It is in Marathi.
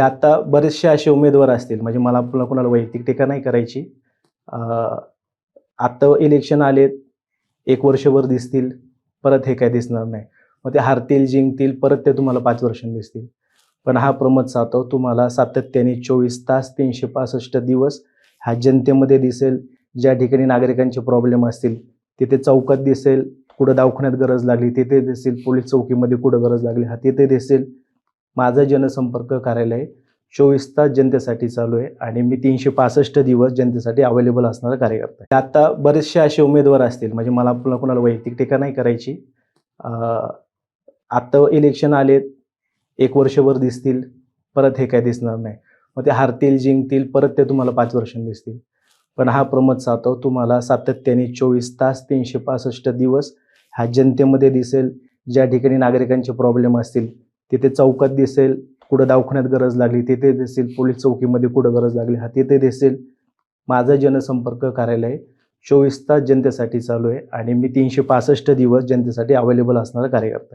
आता बरेचसे असे उमेदवार असतील. म्हणजे मला पुन्हा कोणाला वैयक्तिक टीका नाही करायची. आत्ता इलेक्शन आले एक वर्षभर दिसतील. परत हे काय दिसणार नाही. मग ते हारतील जिंकतील परत ते तुम्हाला पाच वर्षांनी दिसतील. पण हा प्रमोद सातव तुम्हाला सातत्याने चोवीस तास तीनशे पासष्ट दिवस हा जनतेमध्ये दिसेल. ज्या ठिकाणी नागरिकांचे प्रॉब्लेम असतील तिथे चौकात दिसेल. कुठं दवाखान्यात गरज लागली तिथे दिसेल. पोलीस चौकीमध्ये कुठं गरज लागली हा तिथे दिसेल. माझं जनसंपर्क कार्यालय चोवीस तास जनतेसाठी चालू आहे आणि मी तीनशे पासष्ट दिवस जनतेसाठी अवेलेबल असणारा कार्यकर्ता आहे. आता बरेचसे असे उमेदवार असतील म्हणजे मला पुन्हा कोणाला वैयक्तिक टीका नाही करायची. आत्ता इलेक्शन आले एक वर्षभर दिसतील परत हे काय दिसणार नाही. मग ते हारतील जिंकतील परत ते तुम्हाला पाच वर्षांनी दिसतील. पण हा प्रमोद सातव तुम्हाला सातत्याने चोवीस तास तीनशे पासष्ट दिवस हा जनतेमध्ये दिसेल. ज्या ठिकाणी नागरिकांचे प्रॉब्लेम असतील तिथे चौकात दिसेल कुठं दवाखान्यात गरज लागली तिथे दिसेल पोलीस चौकीमध्ये कुठं गरज लागली हा तिथे दिसेल. माझं जनसंपर्क कार्यालय चोवीस तास जनतेसाठी चालू आहे आणि मी तीनशे पासष्ट दिवस जनतेसाठी अवेलेबल असणारा कार्यकर्ता आहे.